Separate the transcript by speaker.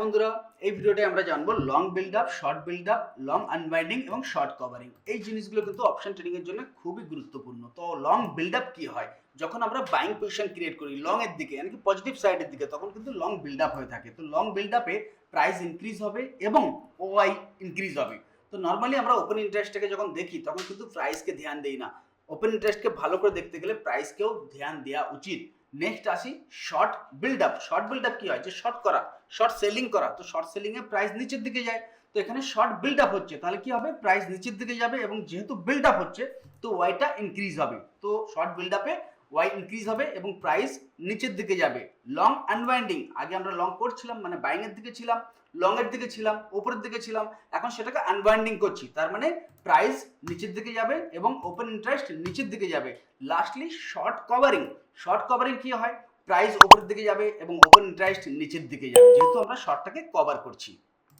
Speaker 1: বন্ধুরা, এই ভিডিওতে আমরা জানব long build up short build up long আনবাইন্ডিং এবং শর্ট কভারিং এই জিনিসগুলো কিন্তু অপশন ট্রেডিং এর জন্য খুবই গুরুত্বপূর্ণ। তো লং বিল্ড আপ কি হয়? যখন আমরা বাইং পজিশন ক্রিয়েট করি লং এর দিকে মানে কি পজিটিভ সাইডের দিকে, তখন কিন্তু লং বিল্ড আপ হয়ে থাকে। তো লং বিল্ড আপে প্রাইস ইনক্রিজ হবে এবং ওআই ইনক্রিজ হবে। তো নর্মালি আমরা ওপেন ইন্টারেস্টটাকে যখন দেখি, তখন কিন্তু প্রাইসকে ধ্যান দেই না। ওপেন ইন্টারেস্টকে ভালো করে দেখতে গেলে প্রাইসকেও ধ্যান দেওয়া উচিত। নেক্সট আসি short build up short build up কি হয়? যে শর্ট করা শর্ট সেলিং করা। তো শর্ট সেলিং এ প্রাইস নিচের দিকে যায়। তো এখানে শর্ট বিল্ড আপ হচ্ছে। তাহলে কি হবে? প্রাইস নিচের দিকে যাবে এবং যেহেতু বিল্ড আপ হচ্ছে, তো ওয়াইটা ইনক্রিজ হবে। তো শর্ট বিল্ড আপে ওয়াই ইনক্রিজ হবে এবং প্রাইস নিচের দিকে যাবে। লং আনবাইন্ডিং আগে আমরা লং করছিলাম মানে বাইং এর দিকে ছিলাম লং এর দিকে ছিলাম, উপরের দিকে ছিলাম, এখন সেটাকে আনবাইন্ডিং করছি। তার মানে প্রাইস নিচের দিকে যাবে এবং ওপেন ইন্টারেস্ট নিচের দিকে যাবে। Lastly short covering short covering কি হয়? প্রাইস ওপরের দিকে যাবে এবং ওপেন ইন্টারেস্ট নিচের দিকে যাবে। যেহেতু আমরা শর্টটাকে কভার করছি।